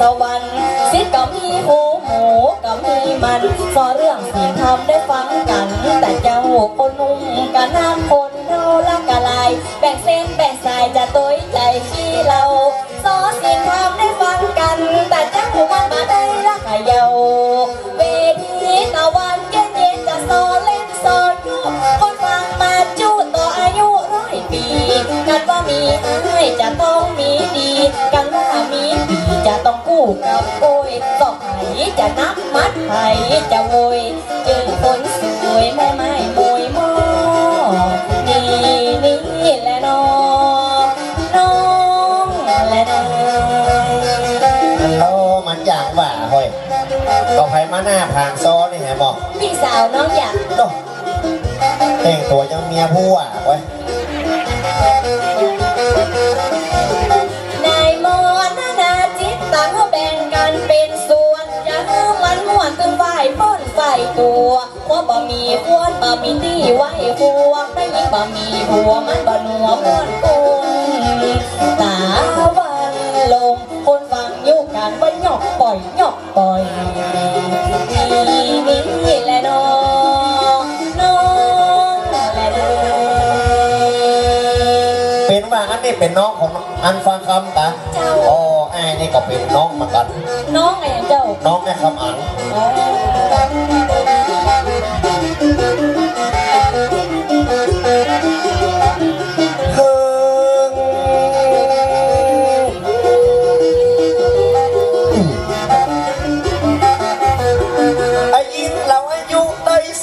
สวรรค์สิทธิ์ก็มีหูหมูก็มีมันสอเรื่องสิ่งทำได้ฟังกัน แต่เจ้าคนนุ่มกันน้ำคนเท่าละกะลาย แบ่งเส้นแบ่งสายจะตัวใจขี้เราสอสิ่งทำได้ฟังกัน แต่เจ้ามันมาได้ละขยาเวทีตะวันเย็นเย็นจะสอนเล่นสอนยุคนฟังมาจูต่ออายุร้อยปีกันว่ามีให้จะต้องมีดีกันว่ามี กับโกยสอบไหจะนับมัดไหจะโวยเจอคนสวยแม่ไม้มวยมอนี่นี่และน้องน้องและน้องโลมันอยากว่าเฮ้ยก็ไปมาหน้าผางซ้อนี่แหบอกพี่สาวน้องอยากโนแต่งตัวยังเมียผู้อะเว้ย นฝ่ายตัวว่าบ่มีควรบ่มีที่ไว้หัวไม่ยิ่งบ่มีหัวมันบ่หนัวม่วนกุนตาวันลงคนฟังอยู่กันว่าหยอกปล่อยหยอกปล่อยนี่นี่แหละน้องน้องแหละน้องเป็นว่าอันนี้เป็นน้องของอันฟังคำตาเจ้าอ๋อไอ้นี่ก็เป็นน้องเหมือนกัน น้องไงอย่างเจ้า น้องแม่คำอัน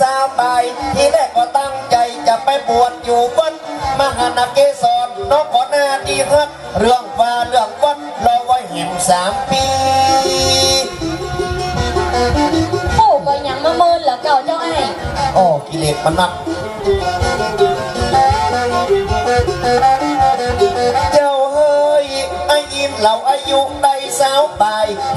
สามใบทีแรกก็ตั้งใจจะไปบวชอยู่วัดมหานาเกศรน้องขอหน้าดีครับเรื่องว่าเรื่องวัดรอไว้เห็นสามปีโอ้ก็ยังมาเมินเหรอเก่าเจ้าไอ้โอ้กิเลสมันนัก เราอายุได้สาวไป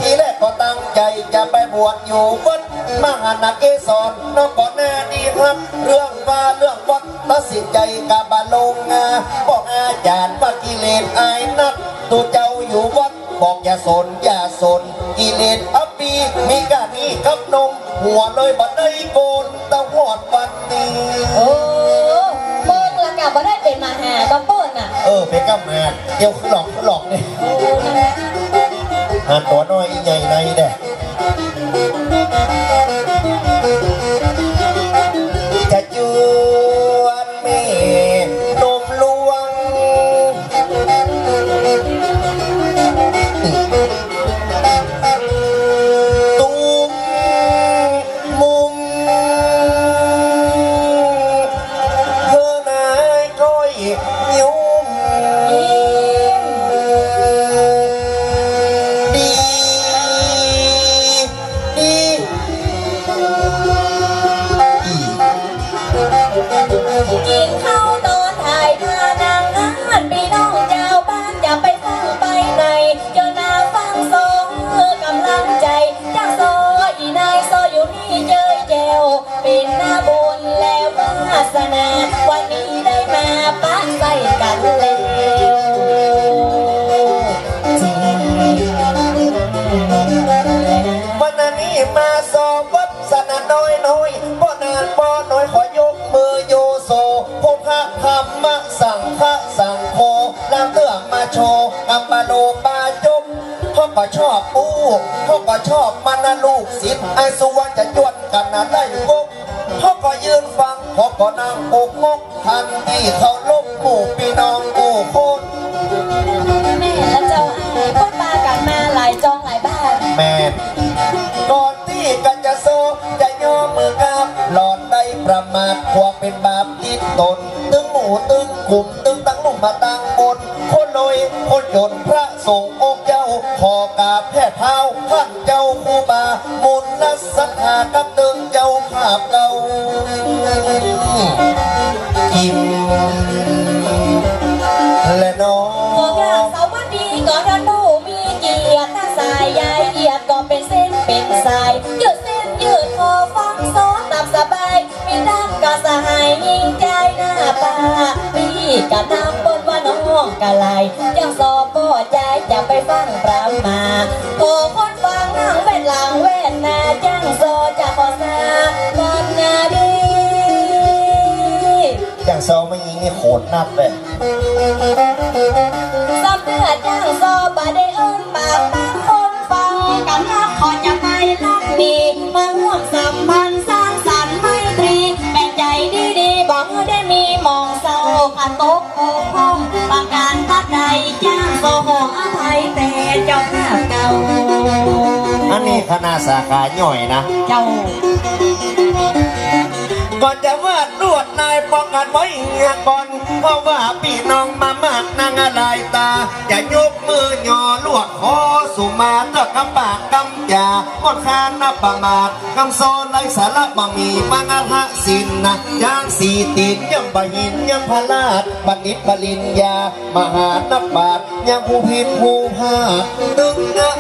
ทีแรกก็ตั้งใจจะไปบวชอยู่วัดมหานาเกศรน้องก็แน่ดีครับ เรื่องว่าเรื่องวัดตัดสินใจกับบาลงอาบอกอาจารย์ว่ากิเลสอายนักตัวเจ้าอยู่วัดบอกอย่าสนอย่าสนกิเลสอัปปีมีกานี่กับนมหัวเลยบัดได้โกนตะหอดวันนี้โอ้เมินละกะบ่ได้เป็นมาหาก็เปิ้นน่ะเออไปกับมาเดี๋ยวขึ้นหลอกขึ้นหลอกนี่โอ้นั่นแหละหาตัวน้อยใหญ่ในเด้ เป็นหน้าบุญแล้ววาสนา วันนี้ได้มาปะใส่กันแล้วจริงวันนี้มาสอบวัดสนาน้อยน้อยบ่นานบ่น้อยขอยกมือโยโซพงพระธรรมสั่งพระสั่งโคนำเรื่องมาโชว์กำปาโลปาจุกพ่อก็ชอบปูพ่อก็ชอบมันนะลูกศิษย์ไอสุวรรณจะจวนกันนะได้กุกพ่อก็ ยืนฟังพ่อก็นั่งอกงกทันที่เขาลบหมู่พี่น้องหมู่คนแม่และเจ้าอายพ่นปากันมาหลายจองหลายบ้านแม่นก่อนที่กันจะโซจะย่อมือกับหลอดได้ประมาทความเป็นบาปติดตนตึงหมูตึงกลุ่มตึงตั้งลุ่มมาตั้งบนคนลอยคนยนต์พระสงฆ์องค์เจ้าขอกราบแพทย์เท้าท่านเจ้าครูบามุนนัสสัทธากับตึงเจ้าภาพเก่า อิ่มและน้อพวกเรางสวัสดีก็ท่านผู้มีเกียรติสายใยเอียดก็เป็นเส้นเป็นสายยืดเส้นยืดคอฟังโซตามสบาย มีน้ำก็สหายยิ่งใจหน้าป่าพี่กับน้ำบนว่าน้องกะไหลยังสอบก็ใจจะไปฟังปรามาโอ้คนฟังนั่งเวทหลังเวทนาจังโซจะขอางโซไม่ยิงนี่โหดนักเลยซับเดือดจังโซบาได้เอิ้นปากบางคนฟังกันนักขอจะไปลักมีมาร่วมสัมพันธ์สร้างสรรค์ไมตรีแบ่งใจดีๆบอกได้มีมองเศร้าขันตกโกพงปากการตัดใดจ้างโซโหอภัยแต่เจ้าภาพเก่าอันนี้คณะสาขาย่อยนะ เจ้าก่อนจะวาดลวดนาย ป้องกันไว้เงียก่อน เพราะว่าพี่น้องมามากนางอะไรตา อย่ายกมือย่อลวดคอสู่มาตะกำปากกำยาหมดคานนับประมาทกำโซนไรสาระบะมีมังหะสินนะย่างสีติดยังบะหินยังพลาดบัณฑิตปริญญามหานักบาทยังผู้พินผู้พาตึงนะ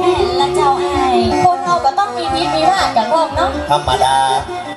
แม่นละเจ้าไอ้ายคนเราก็ต้องมีพิษมีพลาดกันพร้อมเนาะธรรมดา